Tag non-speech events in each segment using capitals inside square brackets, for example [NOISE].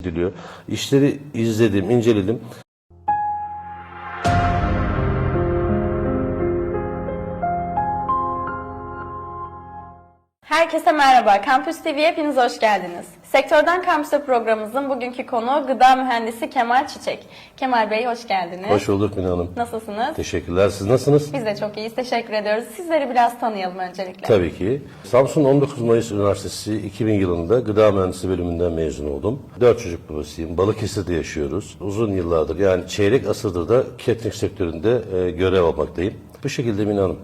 ediliyor. İşleri izledim, inceledim. Herkese merhaba. Kampüs TV'ye hepiniz hoş geldiniz. Sektörden Kampüs'e programımızın bugünkü konuğu gıda mühendisi Kemal Çiçek. Kemal Bey hoş geldiniz. Hoş bulduk Mine Hanım. Nasılsınız? Teşekkürler. Siz nasılsınız? Biz de çok iyiyiz. Teşekkür ediyoruz. Sizleri biraz tanıyalım öncelikle. Tabii ki. Samsun 19 Mayıs Üniversitesi 2000 yılında gıda mühendisliği bölümünden mezun oldum. Dört çocuk babasıyım. Balıkesir'de yaşıyoruz. Uzun yıllardır yani çeyrek asırdır da catering sektöründe e, görev almaktayım. Bu şekilde Mine Hanım.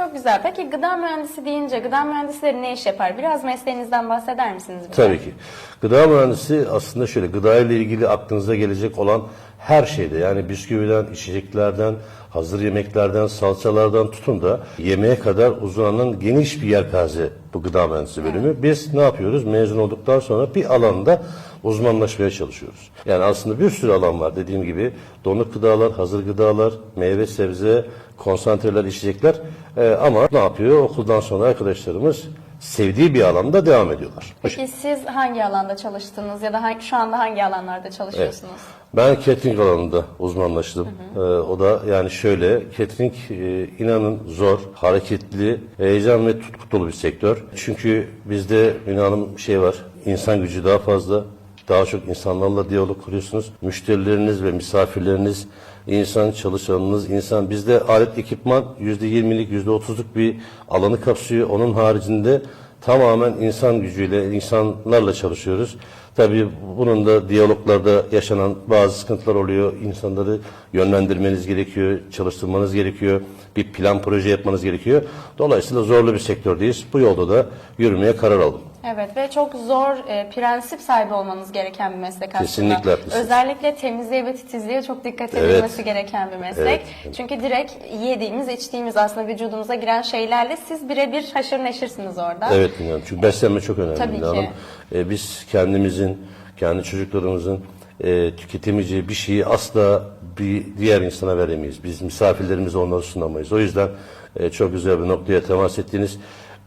Çok güzel. Peki gıda mühendisi deyince gıda mühendisleri ne iş yapar? Biraz mesleğinizden bahseder misiniz? bize? Tabii ki. Gıda mühendisi aslında şöyle gıda ile ilgili aklınıza gelecek olan her şeyde yani bisküviden, içeceklerden, hazır yemeklerden, salçalardan tutun da yemeğe kadar uzanan geniş bir yelpaze bu gıda mühendisi bölümü. Biz ne yapıyoruz? Mezun olduktan sonra bir alanda uzmanlaşmaya çalışıyoruz. Yani aslında bir sürü alan var. Dediğim gibi donuk gıdalar, hazır gıdalar, meyve sebze, konsantreler, içecekler. Ee, ama ne yapıyor? Okuldan sonra arkadaşlarımız sevdiği bir alanda devam ediyorlar. Peki siz hangi alanda çalıştınız ya da hangi- şu anda hangi alanlarda çalışıyorsunuz? Ben catering alanında uzmanlaştım. Ee, o da yani şöyle, catering e, inanın zor, hareketli, heyecan ve tutku dolu bir sektör. Çünkü bizde inanın şey var, insan gücü daha fazla, daha çok insanlarla diyalog kuruyorsunuz. Müşterileriniz ve misafirleriniz, insan çalışanınız, insan bizde alet ekipman %20'lik, %30'luk bir alanı kapsıyor. Onun haricinde tamamen insan gücüyle, insanlarla çalışıyoruz. Tabii bunun da diyaloglarda yaşanan bazı sıkıntılar oluyor. İnsanları yönlendirmeniz gerekiyor, çalıştırmanız gerekiyor. Bir plan proje yapmanız gerekiyor. Dolayısıyla zorlu bir sektördeyiz. Bu yolda da yürümeye karar aldım. Evet ve çok zor e, prensip sahibi olmanız gereken bir meslek aslında. Kesinlikle haklısınız. Özellikle temizliğe ve titizliğe çok dikkat Evet. edilmesi gereken bir meslek. Evet. Çünkü direkt yediğimiz, içtiğimiz aslında vücudumuza giren şeylerle siz birebir haşır neşirsiniz orada. Evet yani çünkü beslenme çok önemli. Tabii Mine ki. Hanım. Ee, biz kendimizin, kendi çocuklarımızın e, tüketemeyeceği bir şeyi asla bir diğer insana veremeyiz. Biz misafirlerimize onları sunamayız. O yüzden e, çok güzel bir noktaya temas ettiniz.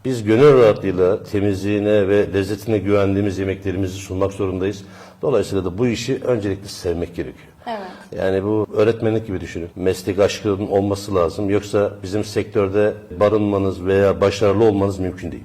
Biz gönül rahatlığıyla temizliğine ve lezzetine güvendiğimiz yemeklerimizi sunmak zorundayız. Dolayısıyla da bu işi öncelikle sevmek gerekiyor. Evet. Yani bu öğretmenlik gibi düşünün. Meslek aşkının olması lazım. Yoksa bizim sektörde barınmanız veya başarılı olmanız mümkün değil.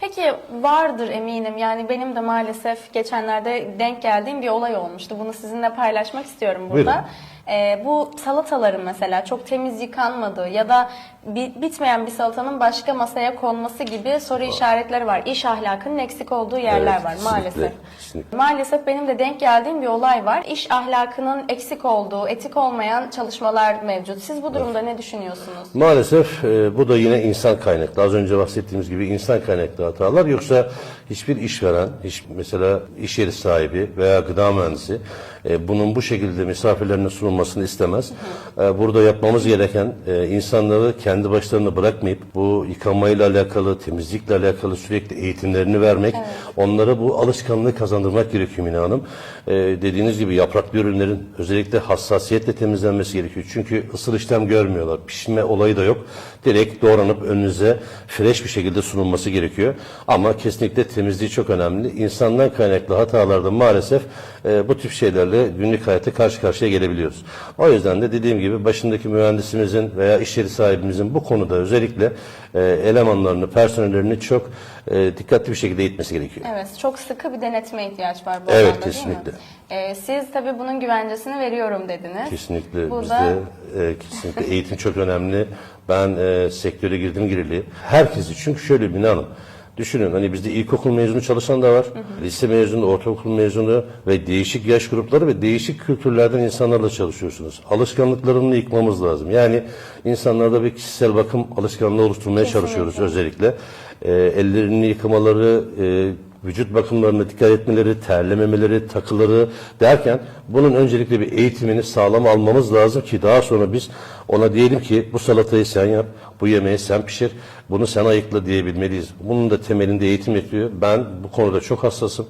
Peki vardır eminim. Yani benim de maalesef geçenlerde denk geldiğim bir olay olmuştu. Bunu sizinle paylaşmak istiyorum burada. Buyurun. Ee, bu salataların mesela çok temiz yıkanmadığı ya da bi- bitmeyen bir salatanın başka masaya konması gibi soru işaretleri var. İş ahlakının eksik olduğu yerler Evet, var kesinlikle, maalesef. kesinlikle. Maalesef benim de denk geldiğim bir olay var. İş ahlakının eksik olduğu, etik olmayan çalışmalar mevcut. Siz bu durumda ne düşünüyorsunuz? Maalesef e, bu da yine insan kaynaklı. Az önce bahsettiğimiz gibi insan kaynaklı hatalar. Yoksa hiçbir işveren, hiç mesela iş yeri sahibi veya gıda mühendisi e, bunun bu şekilde misafirlerine sunulmasını istemez. E, burada yapmamız gereken e, insanları kendi başlarına bırakmayıp bu yıkamayla alakalı, temizlikle alakalı sürekli eğitimlerini vermek, onlara bu alışkanlığı kazandırmak gerekiyor Mine Hanım. E, dediğiniz gibi yapraklı ürünlerin özellikle hassasiyetle temizlenmesi gerekiyor. Çünkü ısıl işlem görmüyorlar. Pişme olayı da yok. Direkt doğranıp önünüze fresh bir şekilde sunulması gerekiyor. Ama kesinlikle temizliği çok önemli. İnsandan kaynaklı hatalarda maalesef e, bu tip şeylerle günlük hayatta karşı karşıya gelebiliyoruz. O yüzden de dediğim gibi başındaki mühendisimizin veya iş yeri sahibimizin bu konuda özellikle e, elemanlarını, personellerini çok e, dikkatli bir şekilde eğitmesi gerekiyor. Evet, çok sıkı bir denetime ihtiyaç var bu Evet, alanda değil kesinlikle. mi? Ee, siz tabii bunun güvencesini veriyorum dediniz. Kesinlikle Bu bizde e, kesinlikle eğitim çok önemli. Ben e, sektöre girdim gireli. Herkesi çünkü şöyle bir hanım. Düşünün hani bizde ilkokul mezunu çalışan da var. Lise mezunu, ortaokul mezunu ve değişik yaş grupları ve değişik kültürlerden insanlarla çalışıyorsunuz. Alışkanlıklarını yıkmamız lazım. Yani insanlarda bir kişisel bakım alışkanlığı oluşturmaya Kesinlikle. çalışıyoruz özellikle. E, ellerini yıkamaları, e, vücut bakımlarına dikkat etmeleri, terlememeleri, takıları derken bunun öncelikle bir eğitimini sağlam almamız lazım ki daha sonra biz ona diyelim ki bu salatayı sen yap, bu yemeği sen pişir, bunu sen ayıkla diyebilmeliyiz. Bunun da temelinde eğitim yatıyor. Ben bu konuda çok hassasım.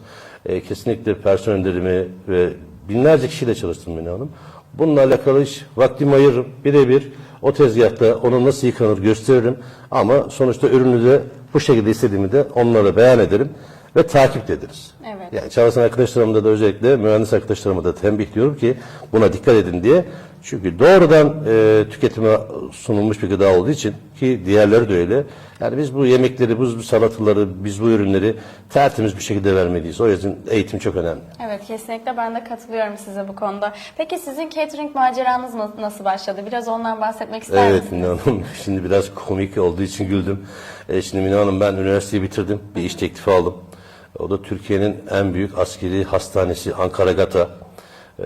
Ee, kesinlikle personellerimi ve binlerce kişiyle çalıştım beni hanım. Bununla alakalı iş vaktimi ayırırım. Birebir o tezgahta onu nasıl yıkanır gösteririm. Ama sonuçta ürünü de bu şekilde istediğimi de onlara beyan ederim. ve takip de ederiz. Evet. Yani çalışan arkadaşlarımda da özellikle mühendis arkadaşlarıma da tembih diyorum ki buna dikkat edin diye. Çünkü doğrudan e, tüketime sunulmuş bir gıda olduğu için ki diğerleri de öyle. Yani biz bu yemekleri, bu salataları, biz bu ürünleri tertemiz bir şekilde vermeliyiz. O yüzden eğitim çok önemli. Evet kesinlikle ben de katılıyorum size bu konuda. Peki sizin catering maceranız na- nasıl başladı? Biraz ondan bahsetmek ister Evet misiniz? Mine Hanım. [LAUGHS] Şimdi biraz komik olduğu için güldüm. E, şimdi Mine Hanım ben üniversiteyi bitirdim. Bir iş teklifi aldım. O da Türkiye'nin en büyük askeri hastanesi Ankara Gata. E,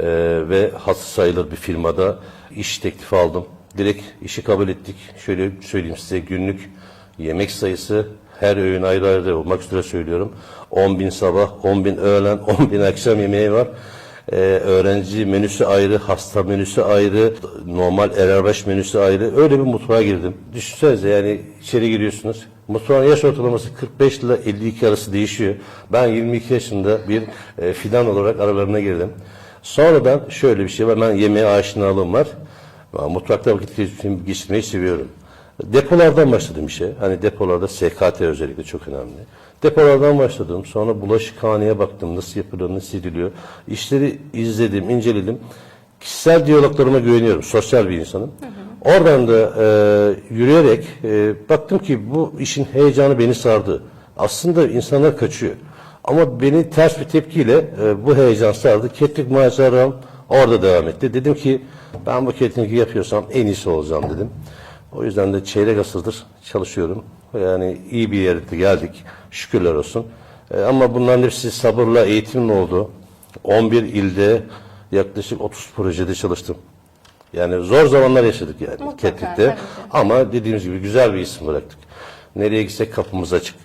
ve hası sayılır bir firmada iş teklifi aldım. Direkt işi kabul ettik. Şöyle söyleyeyim size günlük yemek sayısı her öğün ayrı ayrı olmak üzere söylüyorum. 10 bin sabah, 10 bin öğlen, [LAUGHS] 10 bin akşam yemeği var. Ee, öğrenci menüsü ayrı, hasta menüsü ayrı, normal RR5 menüsü ayrı. Öyle bir mutfağa girdim. Düşünsenize yani içeri giriyorsunuz. Mutfağın yaş ortalaması 45 ile 52 arası değişiyor. Ben 22 yaşında bir e, fidan olarak aralarına girdim. Sonradan şöyle bir şey var. Ben yemeğe aşinalığım var. Mutfakta vakit geçirmeyi- seviyorum. Depolardan başladım işe. Hani depolarda SKT özellikle çok önemli. Depolardan başladım. Sonra bulaşıkhaneye baktım. Nasıl yapılıyor, nasıl ediliyor. İşleri izledim, inceledim. Kişisel diyaloglarıma güveniyorum. Sosyal bir insanım. Oradan da e, yürüyerek e, baktım ki bu işin heyecanı beni sardı. Aslında insanlar kaçıyor. Ama beni ters bir tepkiyle e, bu heyecan sardı. Ketrik maceram orada devam etti. Dedim ki ben bu ketringi yapıyorsam en iyisi olacağım dedim. O yüzden de çeyrek asırdır çalışıyorum. Yani iyi bir yere geldik. Şükürler olsun. E, ama bunların hepsi sabırla, eğitimle oldu. 11 ilde yaklaşık 30 projede çalıştım. Yani zor zamanlar yaşadık yani Mutlaka, Ketrik'te. Ama dediğimiz gibi güzel bir isim bıraktık. Nereye gitsek kapımız açık.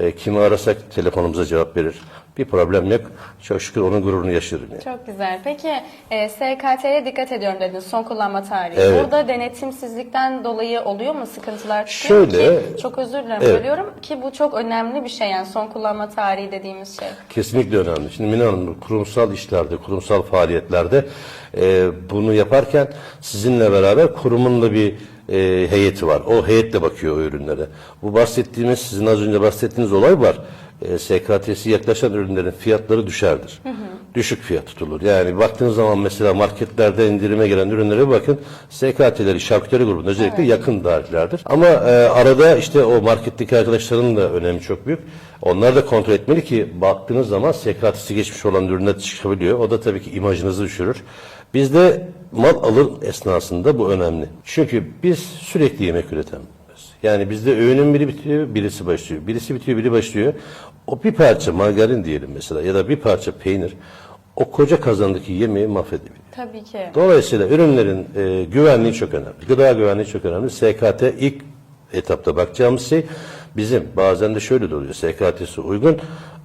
E, kimi arasak telefonumuza cevap verir. Bir problem yok. Çok şükür onun gururunu yaşıyorum yani. Çok güzel. Peki e, SKT'ye dikkat ediyorum dediniz son kullanma tarihi. Evet. Burada denetimsizlikten dolayı oluyor mu sıkıntılar çıkıyor Şöyle, ki çok özür dilerim evet. bölüyorum ki bu çok önemli bir şey yani son kullanma tarihi dediğimiz şey. Kesinlikle önemli. Şimdi Mine Hanım kurumsal işlerde, kurumsal faaliyetlerde e, bunu yaparken sizinle beraber kurumun da bir e, heyeti var. O heyetle bakıyor o ürünlere. Bu bahsettiğimiz, sizin az önce bahsettiğiniz olay var. E, SKT'si yaklaşan ürünlerin fiyatları düşerdir. Düşük fiyat tutulur. Yani baktığınız zaman mesela marketlerde indirime gelen ürünlere bakın. SKT'leri şarküteri grubunda özellikle yakın tarihlerdir. Ama e, arada işte o marketteki arkadaşların da önemi çok büyük. Onlar da kontrol etmeli ki baktığınız zaman SKT'si geçmiş olan ürünler çıkabiliyor. O da tabii ki imajınızı düşürür. Bizde mal alım esnasında bu önemli. Çünkü biz sürekli yemek üretemiyoruz. Yani bizde öğünün biri bitiyor, birisi başlıyor. Birisi bitiyor, biri başlıyor. O bir parça margarin diyelim mesela ya da bir parça peynir o koca kazandaki yemeği mahvedebiliyor. Tabii ki. Dolayısıyla ürünlerin e, güvenliği çok önemli. Gıda güvenliği çok önemli. SKT ilk etapta bakacağımız şey bizim bazen de şöyle de oluyor. SKT'si uygun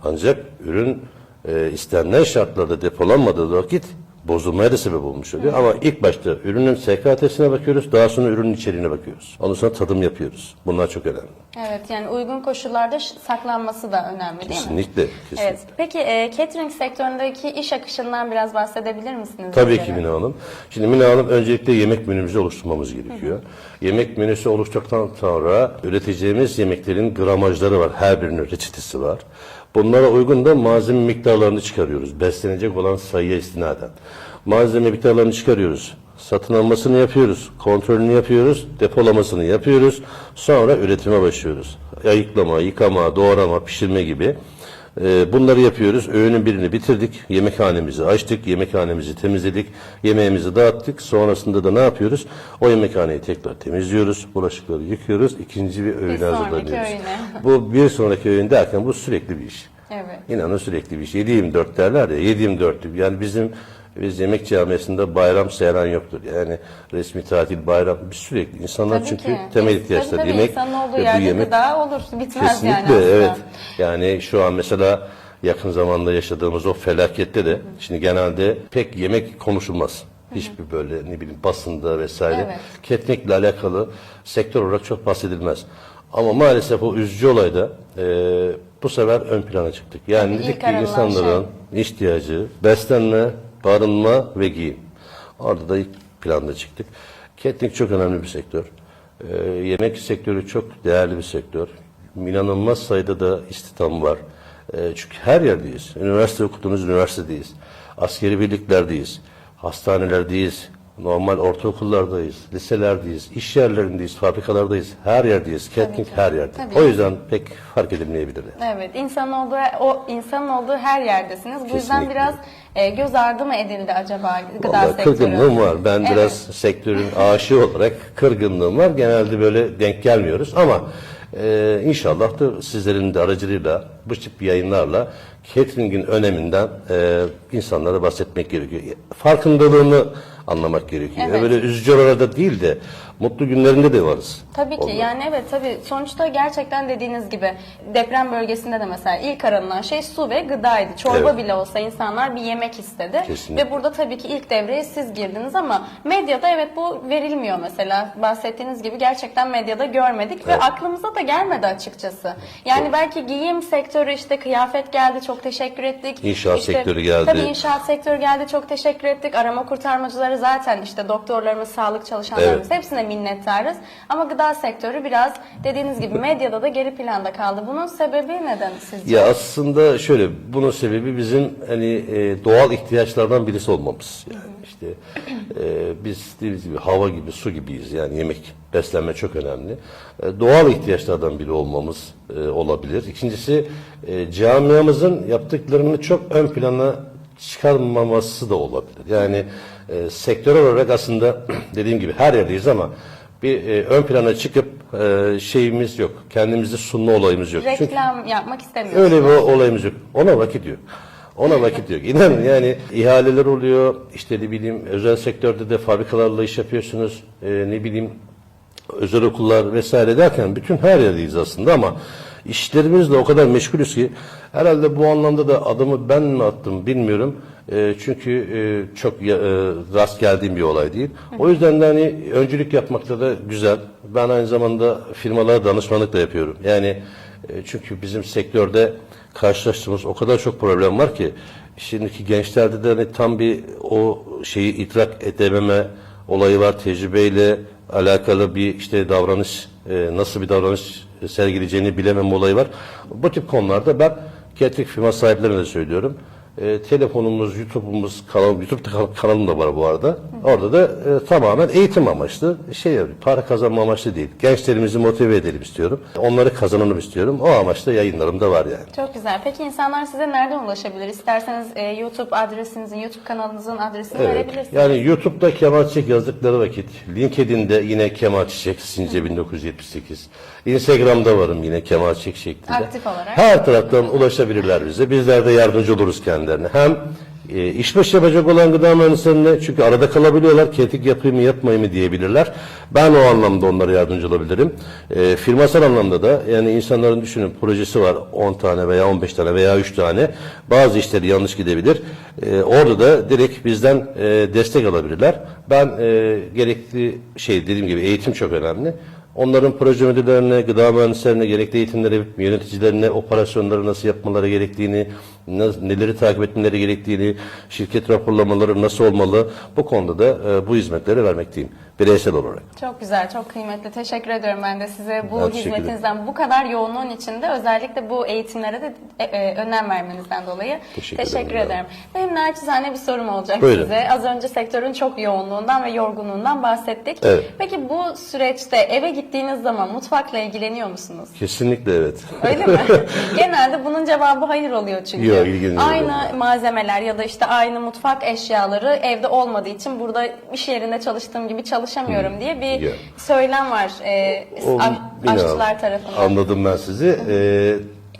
ancak ürün e, istenilen şartlarda depolanmadığı vakit bozulmaya da sebep olmuş oluyor. Ama ilk başta ürünün SKT'sine bakıyoruz. Daha sonra ürünün içeriğine bakıyoruz. Ondan sonra tadım yapıyoruz. Bunlar çok önemli. Evet yani uygun koşullarda saklanması da önemli değil mi? Kesinlikle. kesinlikle. Evet. Peki e, catering sektöründeki iş akışından biraz bahsedebilir misiniz? Tabii ki Mine Hanım. Şimdi Mine Hanım öncelikle yemek menümüzü oluşturmamız gerekiyor. Yemek menüsü oluştuktan sonra üreteceğimiz yemeklerin gramajları var. Her birinin reçetesi var. Bunlara uygun da malzeme miktarlarını çıkarıyoruz. Beslenecek olan sayıya istinaden. Malzeme miktarlarını çıkarıyoruz. Satın almasını yapıyoruz. Kontrolünü yapıyoruz. Depolamasını yapıyoruz. Sonra üretime başlıyoruz. Ayıklama, yıkama, doğrama, pişirme gibi. Ee, bunları yapıyoruz. Öğünün birini bitirdik. Yemekhanemizi açtık. Yemekhanemizi temizledik. Yemeğimizi dağıttık. Sonrasında da ne yapıyoruz? O yemekhaneyi tekrar temizliyoruz. Bulaşıkları yıkıyoruz. İkinci bir öğüne sonraki hazırlanıyoruz. öğüne. [LAUGHS] Bu bir sonraki öğün derken bu sürekli bir iş. Evet. İnanın sürekli bir iş. 7-24 derler ya. 7-24. Yani bizim biz yemek camiasında bayram seyran yoktur. Yani resmi tatil, bayram biz sürekli insanlar Tabii çünkü ki. temel Biz- ihtiyaçlar tabii, tabii, yemek ve bu yemek gıda olur. Bitmez Kesinlikle yani evet. Yani şu an mesela yakın zamanda yaşadığımız o felakette de şimdi genelde pek yemek konuşulmaz. Hiçbir böyle ne bileyim basında vesaire. Evet. Ketmekle alakalı sektör olarak çok bahsedilmez. Ama maalesef o üzücü olayda e, bu sefer ön plana çıktık. Yani Tabii, dedik ki insanların ihtiyacı beslenme, barınma ve giyim. Orada da ilk planda çıktık. Ketnik çok önemli bir sektör. Ee, yemek sektörü çok değerli bir sektör. İnanılmaz sayıda da istihdam var. E, çünkü her yerdeyiz. Üniversite okuduğunuz üniversitedeyiz. Askeri birliklerdeyiz. Hastanelerdeyiz. Normal ortaokullardayız, liselerdeyiz, iş yerlerindeyiz, fabrikalardayız, her yerdeyiz. Catking her yerde. Tabii. O yüzden pek fark edilmeyebilir. yani. Evet, insanın olduğu o insanın olduğu her yerdesiniz. Bu yüzden Kesinlikle. biraz e, göz ardı mı edildi acaba gıda Vallahi sektörü? kırgınlığım var. Ben Evet. biraz sektörün aşığı olarak kırgınlığım var. Genelde böyle denk gelmiyoruz ama e, inşallah da sizlerin de aracılığıyla bu tip yayınlarla catering'in öneminden e, insanlara bahsetmek gerekiyor. Farkındalığını anlamak gerekiyor. Evet. Böyle üzücü oralarda değil de mutlu günlerinde de varız. Tabii ki Onlar. yani evet tabii sonuçta gerçekten dediğiniz gibi deprem bölgesinde de mesela ilk aranılan şey su ve gıdaydı. Çorba Evet. bile olsa insanlar bir yemek istedi. Kesinlikle. Ve burada tabii ki ilk devreye siz girdiniz ama medyada evet bu verilmiyor mesela. Bahsettiğiniz gibi gerçekten medyada görmedik ve aklımıza da gelmedi açıkçası. Yani belki giyim sektörü işte kıyafet geldi çok teşekkür ettik. İnşaat İşte, sektörü geldi. Tabii inşaat sektörü geldi çok teşekkür ettik. Arama kurtarmacıları zaten işte doktorlarımız, sağlık çalışanlarımız hepsine minnettarız. Ama gıda sektörü biraz dediğiniz gibi medyada da geri planda kaldı. Bunun sebebi neden sizce? Ya aslında şöyle bunun sebebi bizim hani e, doğal ihtiyaçlardan birisi olmamız. Yani işte e, biz dediğimiz gibi hava gibi su gibiyiz yani yemek beslenme çok önemli. E, doğal ihtiyaçlardan biri olmamız e, olabilir. İkincisi e, camiamızın yaptıklarını çok ön plana çıkarmaması da olabilir. Yani e, sektörel olarak aslında [CLEARS THROAT] dediğim gibi her yerdeyiz ama bir e, ön plana çıkıp e, şeyimiz yok. Kendimizi sunma olayımız yok. Çünkü Reklam yapmak istemiyorsunuz. Öyle bir olayımız yok. Ona vakit yok. Ona vakit yok. İnanın yani ihaleler oluyor. İşte ne bileyim özel sektörde de fabrikalarla iş yapıyorsunuz. Ee, ne bileyim özel okullar vesaire derken bütün her yerdeyiz aslında ama işlerimizle o kadar meşgulüz ki herhalde bu anlamda da adımı ben mi attım bilmiyorum. Ee, çünkü e, çok e, rast geldiğim bir olay değil. O yüzden de hani öncülük yapmakta da güzel. Ben aynı zamanda firmalara danışmanlık da yapıyorum. Yani e, çünkü bizim sektörde karşılaştığımız o kadar çok problem var ki şimdiki gençlerde de hani tam bir o şeyi idrak edememe olayı var. Tecrübeyle alakalı bir işte davranış e, nasıl bir davranış sergileyeceğini bilememe olayı var. Bu tip konularda ben catering firma sahiplerine de söylüyorum. E, telefonumuz, YouTube'umuz, kanal, YouTube kanalım da var bu arada. Orada da e, tamamen eğitim amaçlı, şey para kazanma amaçlı değil. Gençlerimizi motive edelim istiyorum. Onları kazanalım istiyorum. O amaçla yayınlarım da var yani. Çok güzel. Peki insanlar size nereden ulaşabilir? İsterseniz e, YouTube adresinizin, YouTube kanalınızın adresini Evet. verebilirsiniz. Yani YouTube'da Kemal Çiçek yazdıkları vakit, LinkedIn'de yine Kemal Çiçek Since 1978. Instagram'da varım yine Kemal Çiçek şeklinde. Aktif olarak. Her taraftan ulaşabilirler bize. Bizler de yardımcı oluruz kendilerine. Hem e, işbaşı yapacak olan gıda mühendislerine çünkü arada kalabiliyorlar. Ketik yapayım mı yapmayayım mı diyebilirler. Ben o anlamda onlara yardımcı olabilirim. E, firmasal anlamda da yani insanların düşünün projesi var 10 tane veya 15 tane veya 3 tane. Bazı işleri yanlış gidebilir. E, orada da direkt bizden e, destek alabilirler. Ben e, gerekli şey dediğim gibi eğitim çok önemli. Onların proje müdürlerine, gıda mühendislerine, gerekli eğitimleri, yöneticilerine operasyonları nasıl yapmaları gerektiğini, neleri takip etmeleri gerektiğini, şirket raporlamaları nasıl olmalı, bu konuda da e, bu hizmetleri vermekteyim bireysel olarak. Çok güzel, çok kıymetli. Teşekkür ediyorum ben de size bu Ben hizmetinizden, bu kadar yoğunluğun içinde özellikle bu eğitimlere de e, e, önem vermenizden dolayı Teşekkür teşekkür, ederim. ederim. Benim naçizane bir sorum olacak Buyurun. size. Az önce sektörün çok yoğunluğundan ve yorgunluğundan bahsettik. Evet. Peki bu süreçte eve gittiğiniz zaman mutfakla ilgileniyor musunuz? Kesinlikle evet. Öyle mi? [LAUGHS] Genelde bunun cevabı hayır oluyor çünkü. Yok, ilgileniyorum. Aynı malzemeler ya da işte aynı mutfak eşyaları evde olmadığı için burada iş yerinde çalıştığım gibi çalışamıyorum diye bir Yok. söylem var e, O, aş- aşçılar tarafından. Anladım ben sizi. Ee,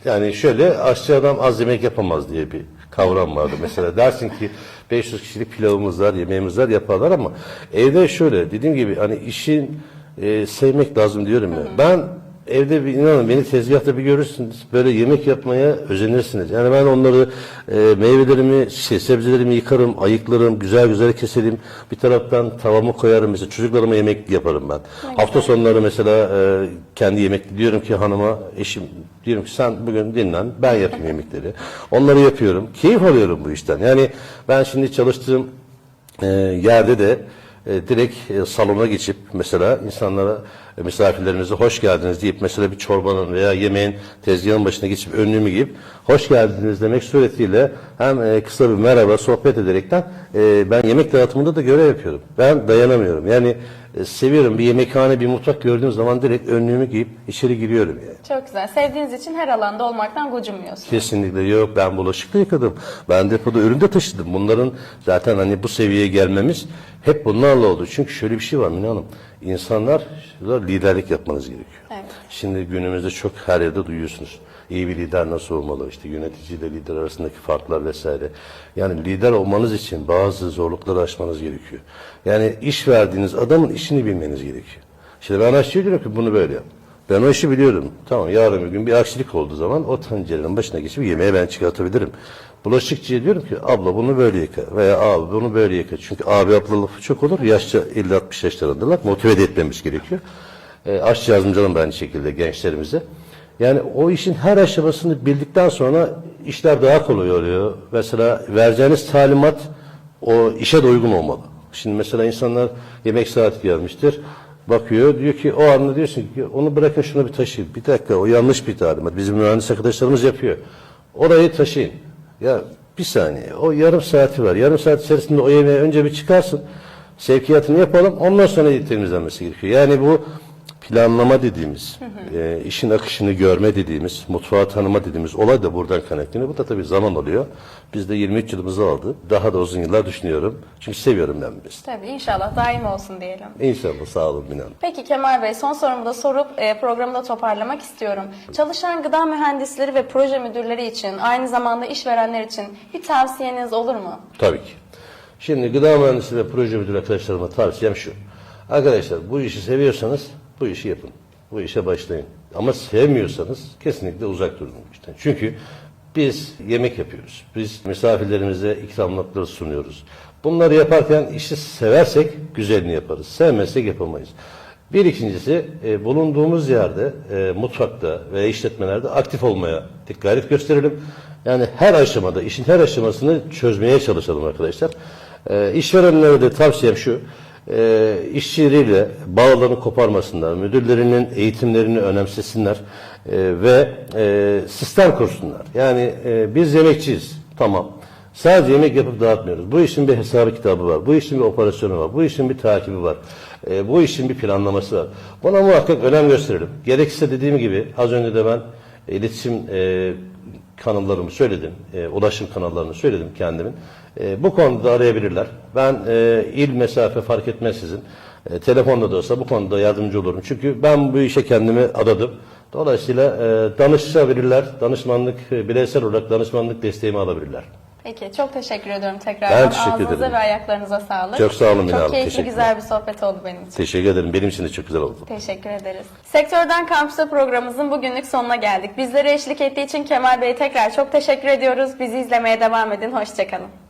yani şöyle aşçı adam az yemek yapamaz diye bir kavram vardı. Mesela dersin ki 500 kişilik pilavımız var, yemeğimiz var yaparlar ama evde şöyle dediğim gibi hani işin e, sevmek lazım diyorum ya. Ben evde bir inanın beni tezgahta bir görürsünüz böyle yemek yapmaya özenirsiniz. Yani ben onları e, meyvelerimi, şey, sebzelerimi yıkarım, ayıklarım, güzel güzel keserim. Bir taraftan tavamı koyarım mesela çocuklarıma yemek yaparım ben. Hafta sonları mesela e, kendi yemek diyorum ki hanıma, eşim diyorum ki sen bugün dinlen ben yapayım yemekleri. Onları yapıyorum. Keyif alıyorum bu işten. Yani ben şimdi çalıştığım e, yerde de e, direkt e, salona geçip mesela insanlara misafirlerimize hoş geldiniz deyip mesela bir çorbanın veya yemeğin tezgahın başına geçip önlüğümü giyip hoş geldiniz demek suretiyle hem e, kısa bir merhaba sohbet ederekten e, ben yemek dağıtımında da görev yapıyorum. Ben dayanamıyorum. Yani e, seviyorum bir yemekhane bir mutfak gördüğüm zaman direkt önlüğümü giyip içeri giriyorum yani. Çok güzel. Sevdiğiniz için her alanda olmaktan gocunmuyorsunuz. Kesinlikle yok ben bulaşıkla yıkadım. Ben depoda ürün de taşıdım. Bunların zaten hani bu seviyeye gelmemiz hep bunlarla oldu. Çünkü şöyle bir şey var Mine Hanım. İnsanlar liderlik yapmanız gerekiyor. Evet. Şimdi günümüzde çok her yerde duyuyorsunuz. İyi bir lider nasıl olmalı? İşte yönetici ile lider arasındaki farklar vesaire. Yani lider olmanız için bazı zorlukları aşmanız gerekiyor. Yani iş verdiğiniz adamın işini bilmeniz gerekiyor. Şimdi ben aşçıya diyorum ki bunu böyle yap. Ben o işi biliyorum. Tamam yarın bir gün bir aksilik olduğu zaman o tencerenin başına geçip yemeği ben çıkartabilirim. Bulaşıkçıya diyorum ki abla bunu böyle yıka veya abi bunu böyle yıka. Çünkü abi abla lafı çok olur. Yaşça 50-60 yaşlarındalar. Motive de etmemiz gerekiyor. E, aşçı yardımcılarım da aynı şekilde gençlerimize. Yani o işin her aşamasını bildikten sonra işler daha kolay oluyor. Mesela vereceğiniz talimat o işe de uygun olmalı. Şimdi mesela insanlar yemek saati gelmiştir. Bakıyor diyor ki o anda diyorsun ki onu bırakın şunu bir taşıyın. Bir dakika o yanlış bir talimat. Bizim mühendis arkadaşlarımız yapıyor. Orayı taşıyın. Ya bir saniye o yarım saati var. Yarım saat içerisinde o yemeği önce bir çıkarsın. Sevkiyatını yapalım ondan sonra temizlenmesi gerekiyor. Yani bu planlama dediğimiz, e, işin akışını görme dediğimiz, mutfağı tanıma dediğimiz olay da buradan kaynaklanıyor. Bu da tabii zaman oluyor. Biz de 23 yılımızı aldı. Daha da uzun yıllar düşünüyorum. Çünkü seviyorum ben mesleği. Tabii inşallah daim olsun diyelim. İnşallah sağ olun Mine Hanım. Peki Kemal Bey son sorumu da sorup e, programı da toparlamak istiyorum. Çalışan gıda mühendisleri ve proje müdürleri için aynı zamanda işverenler için bir tavsiyeniz olur mu? Tabii ki. Şimdi gıda mühendisi ve proje müdürü arkadaşlarıma tavsiyem şu. Arkadaşlar bu işi seviyorsanız bu işi yapın. Bu işe başlayın. Ama sevmiyorsanız kesinlikle uzak durun bu işten. Çünkü biz yemek yapıyoruz. Biz misafirlerimize ikramlıkları sunuyoruz. Bunları yaparken işi seversek güzelini yaparız. Sevmezsek yapamayız. Bir ikincisi e, bulunduğumuz yerde e, mutfakta ve işletmelerde aktif olmaya dikkat gösterelim. Yani her aşamada işin her aşamasını çözmeye çalışalım arkadaşlar. E, işverenlere de tavsiyem şu. E, işçileriyle bağlarını koparmasınlar. Müdürlerinin eğitimlerini önemsesinler. E, ve e, sistem kursunlar. Yani e, biz yemekçiyiz. Tamam. Sadece yemek yapıp dağıtmıyoruz. Bu işin bir hesabı kitabı var. Bu işin bir operasyonu var. Bu işin bir takibi var. E, bu işin bir planlaması var. Buna muhakkak önem gösterelim. Gerekirse dediğim gibi az önce de ben iletişim e, kanallarımı söyledim. E, ulaşım kanallarını söyledim kendimin. E, bu konuda arayabilirler. Ben e, il mesafe fark etmez sizin. E, telefonla da olsa bu konuda yardımcı olurum. Çünkü ben bu işe kendimi adadım. Dolayısıyla e, danışabilirler. Danışmanlık, e, bireysel olarak danışmanlık desteğimi alabilirler. Peki çok teşekkür ediyorum tekrardan. Ben teşekkür Ağzınıza ederim. ve ayaklarınıza sağlık. Çok sağ olun Çok Hanım, keyifli teşekkürler. güzel bir sohbet oldu benim için. Teşekkür ederim. Benim için de çok güzel oldu. Teşekkür ederiz. Sektörden Kampüs'te programımızın bugünlük sonuna geldik. Bizlere eşlik ettiği için Kemal Bey'e tekrar çok teşekkür ediyoruz. Bizi izlemeye devam edin. Hoşçakalın.